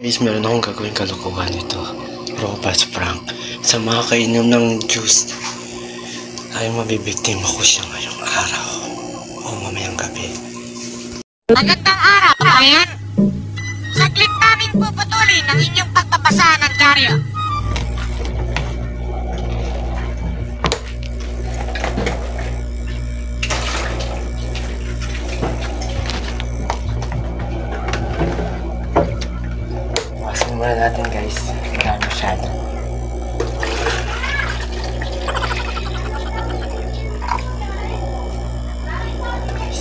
Guys, meron akong gagawin kalokohan ito. Robas prank. Sa mga kainom ng juice, ay mabibiktima ko siya ngayong araw. O mamayang gabi. Magandang araw, Ryan. Saglit namin puputulin ang inyong pagpapasa ng dyaryo. Muna natin guys. Wala masyado. Guys.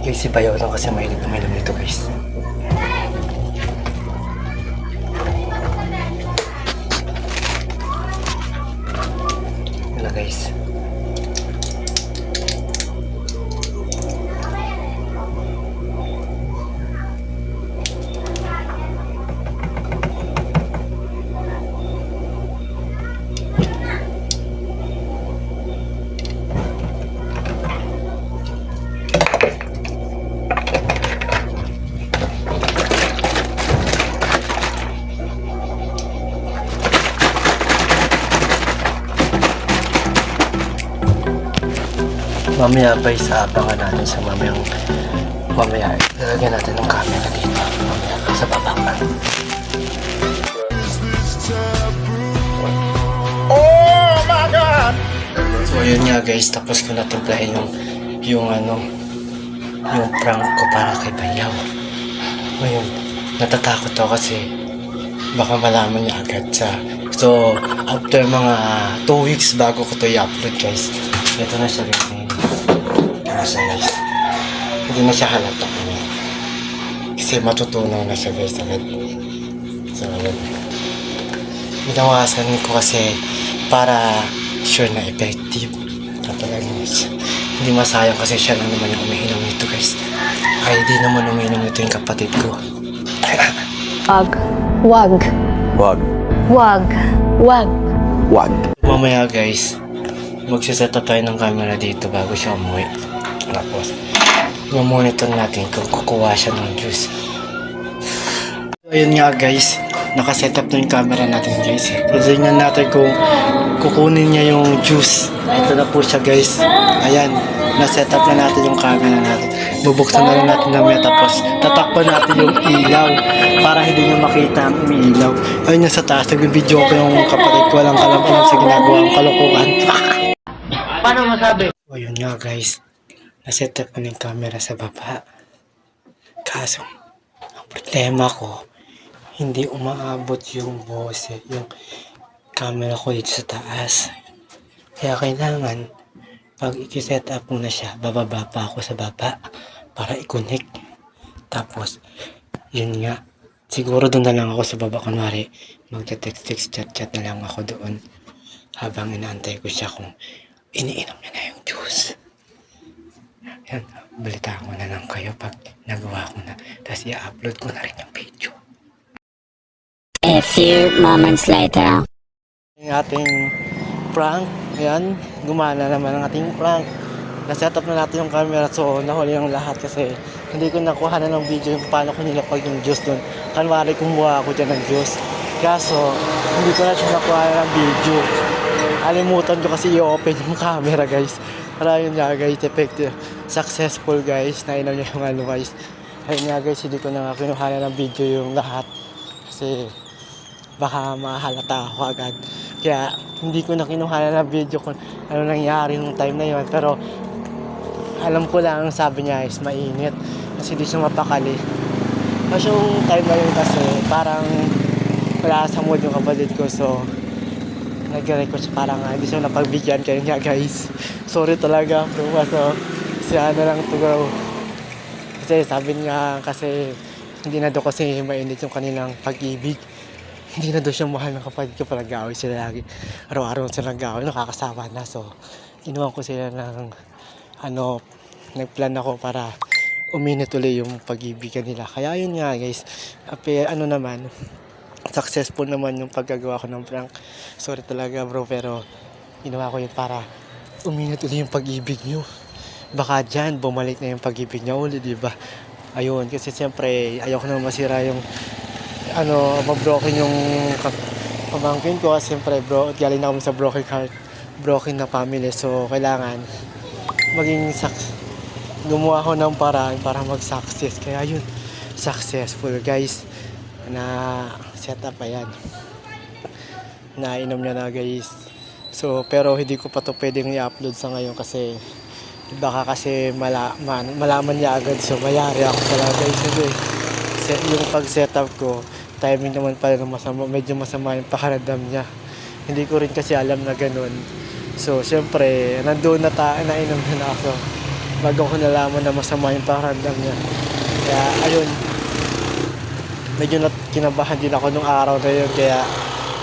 Guys, si Bayo lang kasi mahilig uminom nito guys. Mamaya sa abangan natin sa mamayang mamaya. Lalagyan natin ng camera dito. Mamaya sa baba pa. Oh my God! So yun nga guys, tapos ko na timplahin yung yung ano yung prank ko para kay Bayaw. Ngayon, natatakot ako kasi baka malaman niya agad sa So, after mga 2 weeks bago ko to i-upload guys, ito na siya guys. Guys. Hindi na siya halata. Kasi matutunaw na siya guys agad. So, yun. Binawasan ko kasi para sure na effective. Siya. Hindi masayang kasi siya lang naman yung umiinom nito guys. Ay, di naman umiinom nito yung kapatid ko. Wag. Wag. Wag. Wag. Wag. Wag. Mamaya guys, magsiset up tayo ng camera dito bago siya umuwi. Tapos, mamonitor natin kung kukuha siya ng juice. Ayun nga guys, nakaset up na yung camera natin guys. Titignan natin kung kukunin niya yung juice. Ito na po siya guys. Ayan, naset up na natin yung camera natin. Bubuksan na natin na tapos tatakpan natin yung ilaw para hindi niya makita ang umiilaw. Ayun nga sa taas, nag-video ko yung kapatid ko walang alam-alam sa ginagawa ng kalokohan. Paano masabi? O yun nga guys, naset up ko na yung camera sa baba. Kaso, ang problema ko, hindi umaabot yung bose, yung camera ko dito sa taas. Kaya kailangan, pag i-set up mo na siya, bababa pa ako sa baba para i-connect. Tapos, yun nga, siguro doon na lang ako sa baba. Kunwari, magte-text-text, chat-chat na lang ako doon habang inaantay ko siya kung iniinom niya na yung juice. Yan, balita ko na lang kayo pag nagawa ko na. Tapos i-upload ko na rin yung video. A few moments later. Yung ating prank, yan, gumana naman ang ating prank. Naset up na natin yung camera so nahuli ang lahat kasi hindi ko nakuha na ng video yung paano ko nilapag yung juice doon. Kanwari kumuha ako dyan ng juice. Kaso, hindi ko na siya nakuha ng video. Alimutan ko kasi i-open yung camera guys. Para yun nga guys, effective. Successful guys. Nainom niya yung ano guys. Ayun nga guys, hindi ko na nga kinuha na ng video yung lahat. Kasi baka mahalata ako agad. Kaya hindi ko na kinuha na ng video kung ano nangyari nung time na yun. Pero alam ko lang ang sabi niya is mainit. Kasi di siya mapakali. Kasi yung time na yun kasi parang wala sa mood yung kapatid ko. So nag-request siya parang ah, hindi siya napagbigyan. Kaya nga guys, sorry talaga bro. So siya na lang to bro. Kasi sabi niya kasi hindi na daw kasi mainit yung kanilang pag-ibig hindi na daw siya mahal ng kapatid ko pala gawin sila lagi. Araw-araw sila gawin, nakakasawa na. So, inuwan ko sila ng, ano, nagplan ako para uminit ulit yung pag-ibigan nila. Kaya yun nga guys, ape, ano naman, successful naman yung paggagawa ko ng prank. Sorry talaga bro, pero ginawa ko yun para uminit ulit yung pag-ibig nyo. Baka dyan bumalik na yung pag-ibig niya ulit, di ba? Ayun, kasi siyempre, ayoko na masira yung, ano, mabroken yung pamangkin ko. Siyempre, bro, galing na kami sa broken heart, broken na family. So, kailangan maging success. Gumawa ako ng paraan para mag-success. Kaya yun, successful guys. Na set up ayan. Nainom niya na guys. So, pero hindi ko pa to pwedeng i-upload sa ngayon kasi baka kasi mala, man, malaman niya agad so mayari ako lahat guys kasi set, yung pag setup ko timing naman pala na masama medyo masama yung pakiramdam niya. Hindi ko rin kasi alam na ganun. So syempre nandoon na ta nainom na ako. Bago ko nalaman na masama yung pakiramdam niya. Kaya ayun. Medyo nat kinabahan din ako nung araw na yun kaya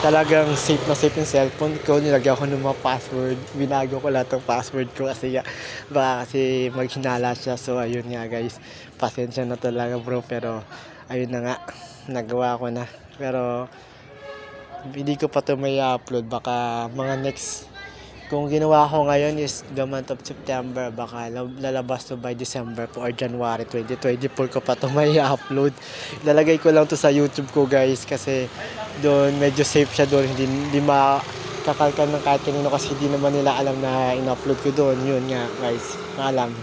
talagang safe na safe yung cellphone ko. Nilagyan ko ng mga password. Binago ko lahat ng password ko kasi nga, baka kasi maghinala siya. So, ayun nga guys. Pasensya na talaga bro. Pero, ayun na nga. Nagawa ko na. Pero, hindi ko pa ito may upload. Baka mga next kung ginawa ko ngayon is the month of September, baka lal- lalabas to by December po or January 2024 ko pa to may upload. Lalagay ko lang to sa YouTube ko guys kasi doon medyo safe siya doon. Hindi, hindi makakalkan ng kahit kanino kasi hindi naman nila alam na in-upload ko doon. Yun nga guys, maalam.